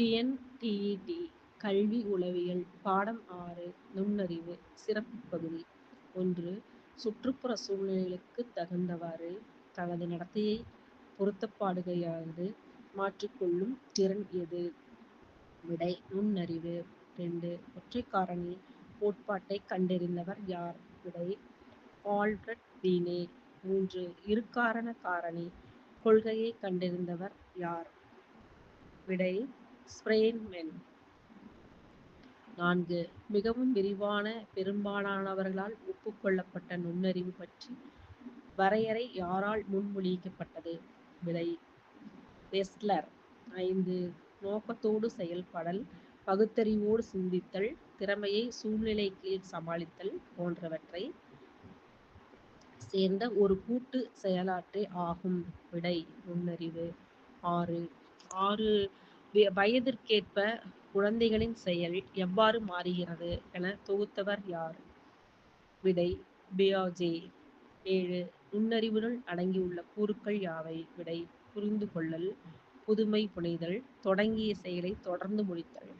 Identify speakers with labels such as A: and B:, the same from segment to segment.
A: TNTET கல்வி உளவியல் பாடம் ஆறு நுண்ணறிவு சிறப்பு பகுதி ஒன்று சுற்றுப்புற சூழ்நிலைகளுக்கு தகுந்தவாறு தனது நடத்தையை பொருத்தப்பாடுகையானது மாற்றிக்கொள்ளும் திறன் எது? விடை நுண்ணறிவு. ரெண்டு ஒற்றை காரணி கோட்பாட்டை கண்டறிந்தவர் யார்? விடை ஆல்பிரட் பீனே. மூன்று இருகாரண காரணி கொள்கையை கண்டறிந்தவர் யார்? விடை ஸ்ப்ரெயின்மென் நான்கு மிகவும் விரிவான பெரும்பாலானவர்களால் ஒப்புக்கொள்ளப்பட்ட நுண்ணறிவு பற்றி வரையறை யாரால் முன்மொழியப்பட்டது? விலை வெஸ்லர். ஐந்து நோக்கத்தோடு செயல்படல் பகுத்தறிவோடு சிந்தித்தல் திறமையை சூழ்நிலை கீழ் சமாளித்தல் போன்றவற்றை சேர்ந்த ஒரு கூட்டு செயலாற்றே ஆகும். விடை நுண்ணறிவு. ஆறு ஆறு வயதிற்கேற்ப குழந்தைகளின் செயல் எவ்வாறு மாறுகிறது என தொகுத்தவர் யார்? விடை பியாஜே. ஏழு நுண்ணறிவுடன் அடங்கியுள்ள கூறுகள் யாவை? விடை புரிந்து கொள்ளல் புதுமை புனைதல் தொடங்கிய செயலை தொடர்ந்து முடித்தல்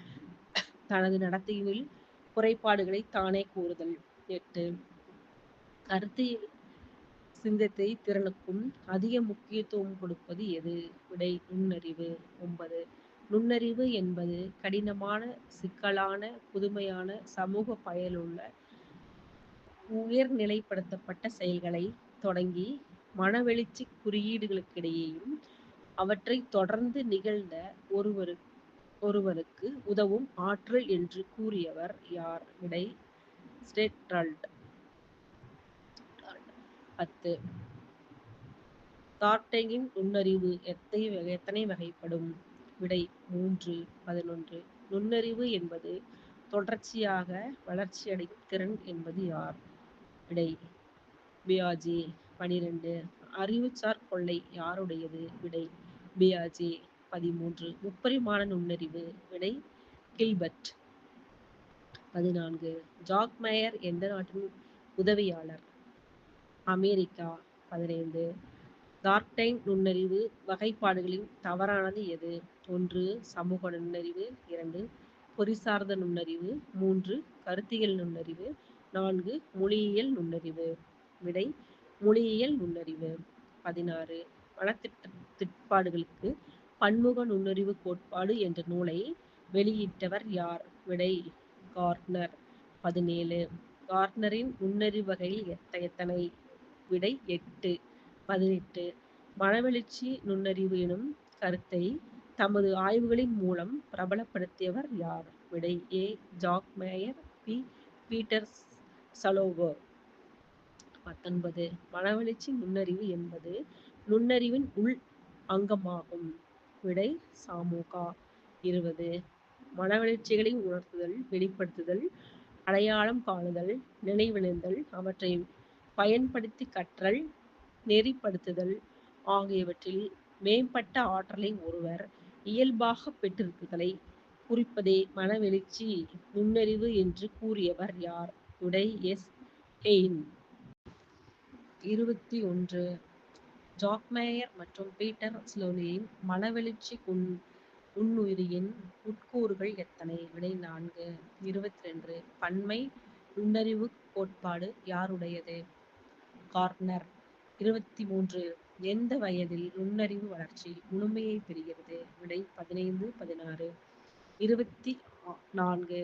A: தனது நடத்தையில் குறைபாடுகளை தானே கூறுதல். எட்டு கருத்து சிந்தத்தை திறனுக்கும் அதிக முக்கியத்துவம் கொடுப்பது எது? விடை நுண்ணறிவு. ஒன்பது நுண்ணறிவு என்பது கடினமான சிக்கலான புதுமையான சமூக பயனுள்ள உயர்நிலைப்படுத்தப்பட்ட செயல்களைத் தொடங்கி மனவெளிச்சி குறியீடுகளுக்கிடையேயும் அவற்றைத் தொடர்ந்து நிகழ்ந்த ஒருவரு ஒருவருக்கு உதவும் ஆற்றல் என்று கூறியவர் யார்? விடை ஸ்டெர்டால்ட். பத்து தாட்டையின் நுண்ணறிவு எத்தனை எத்தனை வகைப்படும்? விடை மூன்று. பதினொன்று நுண்ணறிவு என்பது தொடர்ச்சியாக வளர்ச்சியடையும் திறன் என்பது யார்? விடை பியாஜி பனிரெண்டு அறிவுசார் கொள்ளை யாருடையது? விடை பியாஜி பதிமூன்று முப்பரிமாண நுண்ணறிவு. விடை கில்பர்ட். பதினான்கு ஜாக் மேயர் எந்த நாட்டின் உதவியாளர்? அமெரிக்கா. பதினைந்து தார்டெக் நுண்ணறிவு வகைப்பாடுகளின் தவறானது எது? ஒன்று சமூக நுண்ணறிவு இரண்டு பொறிசார்ந்த நுண்ணறிவு மூன்று கருத்தியல் நுண்ணறிவு நான்கு மொழியியல் நுண்ணறிவு. விடை மொழியியல் நுண்ணறிவு. பதினாறு மனத்திட்பாடுகளுக்கு பன்முக நுண்ணறிவு கோட்பாடு என்ற நூலை வெளியிட்டவர் யார்? விடை கார்ட்னர். பதினேழு கார்ட்னரின் நுண்ணறிவு வகையில் எத்தனை? விடை எட்டு. பதினெட்டு மனவெழுச்சி நுண்ணறிவு எனும் கருத்தை தமது ஆய்வுகளின் மூலம் பிரபலப்படுத்தியவர் யார்? விடை A. Jack Mayer B. Peter Salovey. பத்தொன்பது மனவெழுச்சி நுண்ணறிவு என்பது நுண்ணறிவின் உள் அங்கமாகும். விடை சாமுகா. இருபது மனவெழுச்சிகளை உணர்த்துதல் வெளிப்படுத்துதல் அடையாளம் காணுதல் நினைவிழந்தல் அவற்றை பயன்படுத்தி கற்றல் நெறிப்படுத்துதல் ஆகியவற்றில் மேம்பட்ட ஆற்றலை ஒருவர் இயல்பாக பெற்றிருத்தலைக் குறிப்பதே மனவெழுச்சி நுண்ணறிவு என்று கூறியவர் யார்? உடை எஸ். ஹெயின் இருபத்தி ஒன்று ஜாக்மேயர் மற்றும் பீட்டர் ஸ்லோனியின் மனவெழுச்சி உன் உண்ணுயிரியின் உட்கூறுகள் எத்தனை? விடை நான்கு. இருபத்தி ரெண்டு பன்மை நுண்ணறிவு கோட்பாடு யாருடையது? கார்னர் இருபத்தி மூன்று எந்த வயதில் நுண்ணறிவு வளர்ச்சி முழுமையை பெறுகிறது? விடை பதினைந்து பதினாறு. இருபத்தி நான்கு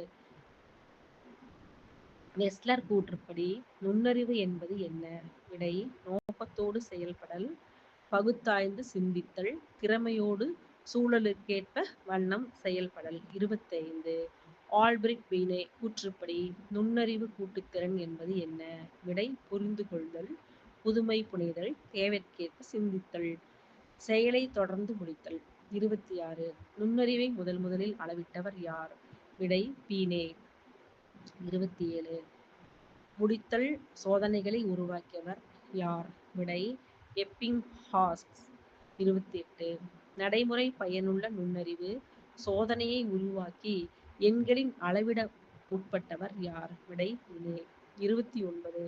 A: வெஸ்லர் கூற்றுப்படி நுண்ணறிவு என்பது என்ன? விடை நோக்கத்தோடு செயல்படல் பகுத்தாய்ந்து சிந்தித்தல் திறமையோடு சூழலுக்கேற்ப வண்ணம் செயல்படல். இருபத்தைந்து ஆல்பிரிக் பீனே கூற்றுப்படி நுண்ணறிவு கூட்டுத்திறன் என்பது என்ன? விடை புரிந்து கொள்தல் புதுமை புனைதல் தேவைக்கேற்ப சிந்தித்தல் செயலை தொடர்ந்து முடித்தல். இருபத்தி ஆறு நுண்ணறிவை முதல் முதலில் அளவிட்டவர் யார்? விடை பீனே. இருபத்தி ஏழு முடித்தல் சோதனைகளை உருவாக்கியவர் யார்? விடை எப்பிங்ஹாஸ்க் இருபத்தி எட்டு நடைமுறை பயனுள்ள நுண்ணறிவு சோதனையை உருவாக்கி எண்களின் அளவிட உட்பட்டவர் யார்? விடை இருபத்தி ஒன்பது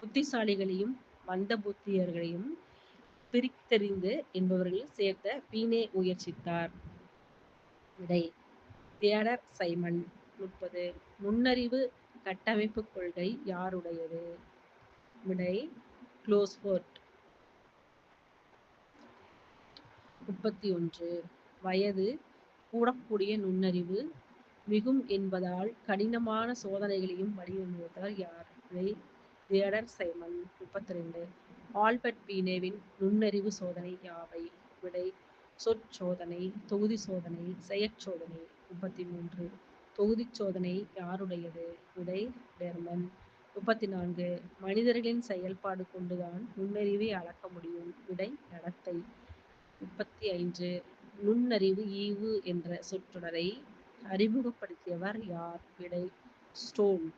A: புத்திசாலிகளையும் மந்தபுத்தியர்களையும் பிரித்தறிந்து என்பவற்றில் சேர்த்த பீனே முயற்சித்தார். விடை தியடர் சைமன் முப்பது. நுண்ணறிவு கட்டமைப்பு கொள்கை யாருடையது? விடை க்ளோஸ்போர்ட் முப்பத்தி ஒன்று. வயது கூடக்கூடிய நுண்ணறிவு மிகும் என்பதால் கடினமான சோதனைகளையும் வடிவமைத்தவர் யார்? விடை தியேடர் சைமன் முப்பத்தி ரெண்டு ஆல்பர்ட் பீனேவின் நுண்ணறிவு சோதனை யாவை? விடை சொற்சோதனை தொகுதி சோதனை செயற்சோதனை முப்பத்தி மூன்று தொகுதி சோதனை யாருடையது? விடை டெர்மன். முப்பத்தி நான்கு மனிதர்களின் செயல்பாடு கொண்டுதான் நுண்ணறிவை அளக்க முடியும். விடை நடத்தை. முப்பத்தி ஐந்து நுண்ணறிவு ஈவு என்ற சொற்றொடரை அறிமுகப்படுத்தியவர் யார்? விடை ஸ்டோன்.